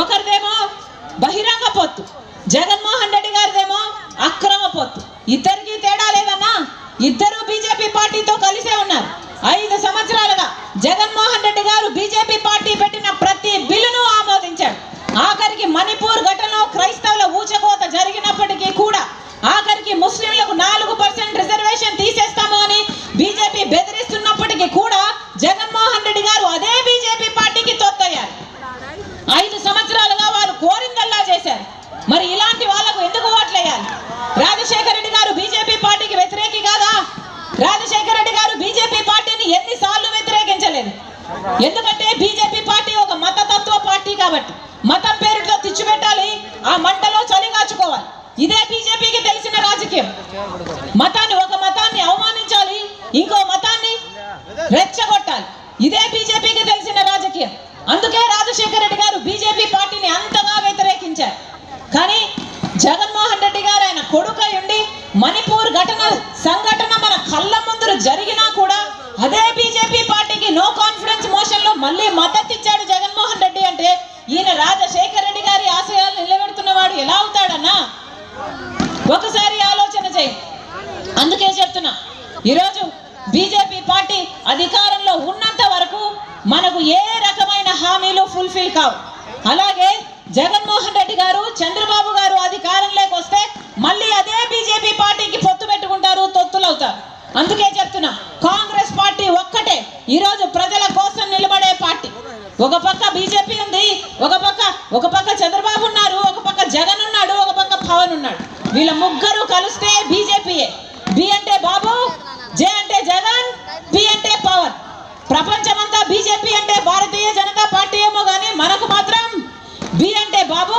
ఒకరిదేమో బహిరంగ పొత్తు. జగన్మోహన్ రెడ్డి గారిదేమో అక్రమ పొత్తు. ఇద్దరికి తేడా లేదన్నా ఇద్దరు బీజేపీ పార్టీతో కలిసే ఉన్నారు. ఐదు సంవత్సరాలుగా జగన్మోహన్ రెడ్డి గారు బీజేపీ పార్టీ పెట్టిన ప్రతి బిల్లును ఆమోదించాడు ఆఖరికి మణిపూర్ ఘటనలో క్రైస్తవుల ఊచకోత జరిగినప్పటికీ కూడా ఆఖరికి ముస్లింలకు నాలుగు పర్సెంట్ రిజర్వేషన్ తీసేస్తాము అని బీజేపీ బెదిరిస్తున్నప్పటికీ కూడా జగన్మోహన్ రెడ్డి గారు అదే బీజేపీ పార్టీకి తొత్తయ్యారు. ఐదు సంవత్సరాలుగా వారు కోరిందల్లా చేశారు మరి ఇలాంటి వాళ్ళకు ఎందుకు ఓట్లు వేయాలి రాజశేఖర రెడ్డి గారు బీజేపీ పార్టీకి వ్యతిరేకి కాదా రాజశేఖర రెడ్డి గారు బీజేపీ పార్టీని ఎన్నిసార్లు వ్యతిరేకించలేదు. ఎందుకంటే బీజేపీ పార్టీ ఒక మతతత్వ పార్టీ కాబట్టి మతం పేరుతో తెచ్చిపెట్టాలి ఆ మంటలో చలిగాచుకోవాలి. ఇదే బీజేపీకి తెలిసిన రాజకీయం. మతాన్ని ఒక మతాన్ని అవమానించాలి ఇంకో మతాన్ని రెచ్చగొట్టాలి. ఇదే బీజేపీకి తెలిసిన రాజకీయం. అందుకే రాజశేఖర రెడ్డి గారు బీజేపీ పార్టీని అంతగా వ్యతిరేకించారు. కానీ జగన్మోహన్ రెడ్డి గారు ఆయన కొడుకై మణిపూర్ ఘటన సంఘటన మన కళ్ళ ముందు జరిగినా కూడా అదే బీజేపీ పార్టీకి నో కాన్ఫిడెన్స్ మోషన్లో మళ్ళీ మద్దతు ఇచ్చాడు జగన్మోహన్ రెడ్డి అంటే ఈయన రాజశేఖర రెడ్డి గారి ఆశయాలు నిలబెడుతున్నవాడు ఎలా అవుతాడన్నా? ఒకసారి ఆలోచన చేయి. అందుకే చెప్తున్నా ఈరోజు బీజేపీ పార్టీ అధికారంలో ఉన్నంత వరకు మనకు ఏ రకమైన హామీలు ఫుల్ఫిల్ కావు. అలాగే జగన్మోహన్ రెడ్డి గారు చంద్రబాబు గారు అధికారంలోకి వస్తే మళ్ళీ అదే బీజేపీ పార్టీకి పొత్తు పెట్టుకుంటారు తొత్తులవుతారు. అందుకే చెప్తున్నా కాంగ్రెస్ పార్టీ ఒక్కటే ఈరోజు ప్రజల కోసం నిలబడే పార్టీ. ఒక పక్క బీజేపీ ఉంది ఒక పక్క ఒక పక్క చంద్రబాబు ఉన్నారు ఒక పక్క జగన్ ఉన్నాడు ఒక పక్క పవన్ ఉన్నాడు. వీళ్ళ ముగ్గురు కలిస్తే బీజేపీయే. బి అంటే బాబు జే అంటే జగన్ పి అంటే పవన్. ప్రపంచమంతా బీజేపీ అంటే భారతీయ జనతా పార్టీ ఏమో కానీ మనకు మాత్రం బి బాబు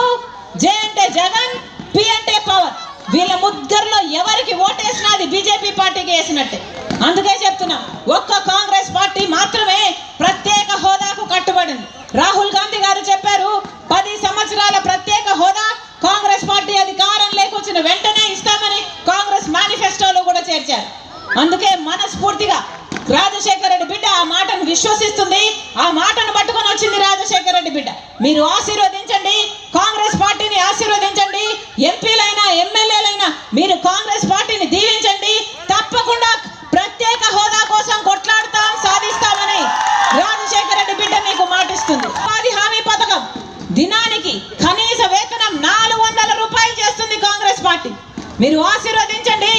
జే అంటే జగన్ పి అంటే పవన్. వీళ్ళ ముగ్గురులో ఎవరికి ఓటేసినా అది బీజేపీ పార్టీకి వేసినట్టే. అందుకే చెప్తున్నా ఒక్క కాంగ్రెస్ పార్టీ మాత్రమే ప్రత్యేక హోదాకు కట్టుబడింది రాహుల్ గాంధీ గారు చెప్పారు పది సంవత్సరాల ప్రత్యేక హోదా కాంగ్రెస్ పార్టీ అధికారం లేకొచ్చిన వెంటనే ఇస్తామని కాంగ్రెస్ మేనిఫెస్టోలో కూడా చేర్చారు అందుకే మనస్ఫూర్తిగా రాజశేఖర రెడ్డి బిడ్డ ఆ మాటను విశ్వసిస్తుంది. ఆ మాటను పట్టుకొని వచ్చింది రాజశేఖర రెడ్డి బిడ్డ. మీరు ఆశీర్వదించండి. కాంగ్రెస్ పార్టీని ఆశీర్వదించండి. ఎంపీలైనా ఎమ్మెల్యేలైనా మీరు కాంగ్రెస్ పార్టీని దీవించండి. తప్పకుండా ప్రత్యేక హోదా కోసం కొట్లాడతాం సాధిస్తామని రాజశేఖర రెడ్డి బిడ్డ మీకు మాటిస్తుంది. ఉపాధి హామీ పథకం దినానికి కనీస వేతనం నాలుగు వందల రూపాయలు చేస్తుంది కాంగ్రెస్ పార్టీ. మీరు ఆశీర్వదించండి.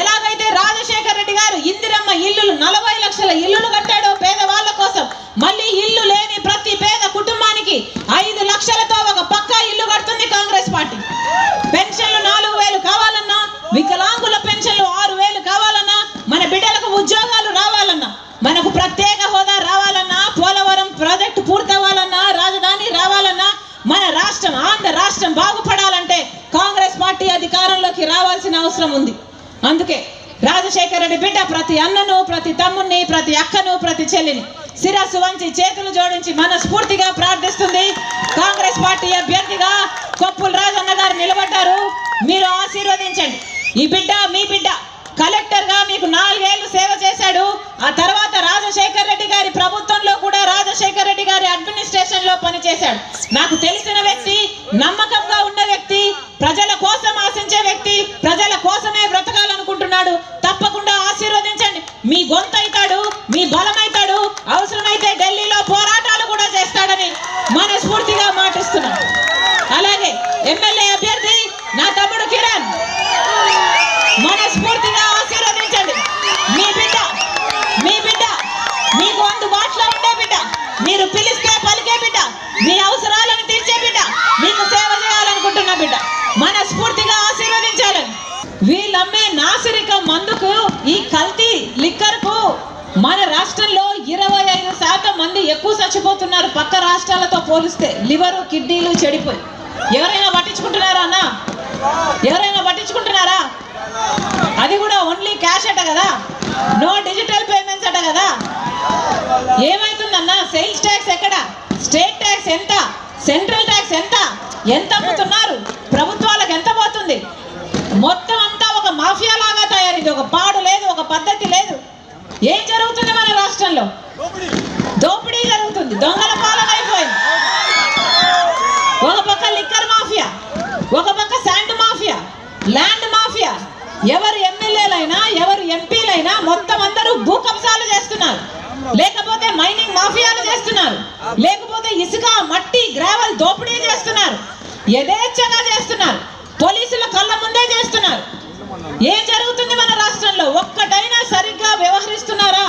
ఎలాగైతే రాజశేఖర రెడ్డి గారు ఇందిరమ్మ ఇల్లులు నలభై లక్షల ఇల్లులు కట్టాడో పేదవాళ్ళ కోసం మళ్ళీ ఇల్లు లేని ప్రతి పేద కుటుంబానికి ఐదు లక్షలతో ఒక పక్కా ఇల్లు కడుతుంది కాంగ్రెస్ పార్టీ. పెన్షన్లు నాలుగు వేలు కావాలన్నా వికలాంగుల పెన్షన్లు ఆరు వేలు కావాలన్నా మన బిడ్డలకు ఉద్యోగాలు రావాలన్నా మనకు ప్రత్యేక హోదా అధికారంలోకి అవసరం ఉంది. అందుకే రాజశేఖర రెడ్డి బిడ్డ ప్రతి అన్నను ప్రతి తమ్ముణ్ణి ప్రతి అక్కను ప్రతి చెల్లిని శిరస్సు వంచి చేతులు జోడించి మనస్ఫూర్తిగా ప్రార్థిస్తుంది. కాంగ్రెస్ పార్టీ అభ్యర్థిగా కొప్పుల రాజన్న గారు నిలబడ్డారు. మీరు ఆశీర్వదించండి. ఈ బిడ్డ మీ బిడ్డ కలెక్టర్గా మీకు నాలుగేళ్ళు సేవ చేశాడు. ఆ తర్వాత రాజశేఖర్ రెడ్డి గారి ప్రభుత్వంలో కూడా రాజశేఖర్ రెడ్డి గారి అడ్మినిస్ట్రేషన్లో పనిచేశాడు. నాకు తెలిసిన వ్యక్తి నమ్మకం ఉన్న వ్యక్తి ప్రజల కోసం ఆశించే వ్యక్తి ప్రజల కోసమే బ్రతకాలనుకుంటున్నాడు తప్పకుండా ఆశీర్వదించండి మీ మీ బలమైతాడు అవసరమైతే ఢిల్లీలో మన రాష్ట్రంలో ఇరవై ఐదు శాతం మంది ఎక్కువ చచ్చిపోతున్నారు పక్క రాష్ట్రాలతో పోలిస్తే. లివరు కిడ్నీలు చెడిపోయి. ఎవరైనా పట్టించుకుంటున్నారా అన్న? ఎవరైనా పట్టించుకుంటున్నారా? అది కూడా ఓన్లీ క్యాష్ అట కదా? నో డిజిటల్ పేమెంట్స్ అట కదా? ఏమైతుందన్నా సేల్స్ ట్యాక్స్ ఎక్కడ? స్టేట్ ట్యాక్స్ ఎంత? సెంట్రల్ ట్యాక్స్ ఎంత? ఎంత అమ్ముతున్నా? ఏం జరుగుతుంది మన రాష్ట్రంలో? దోపిడీ. జరుగుతుంది. దొంగల పాలన అయిపోయింది. ఒక పక్క లిక్కర్ మాఫియా ఒక పక్క శాండ్ మాఫియా ల్యాండ్ మాఫియా ఎవరు ఎమ్మెల్యేలైనా ఎవరు ఎంపీలైనా మొత్తం అందరూ భూకంసాలు చేస్తున్నారు. లేకపోతే మైనింగ్ మాఫియాలు చేస్తున్నారు. లేకపోతే ఇసుక మట్టి గ్రావెల్ దోపిడీ చేస్తున్నారు. యథేచ్ఛగా చేస్తున్నారు. పోలీసుల కళ్ళ ముందే చేస్తున్నారు. ఏం జరుగుతుంది మన రాష్ట్రంలో? ఒక్కటైనా సరిగ్గా వ్యవహరిస్తున్నారా?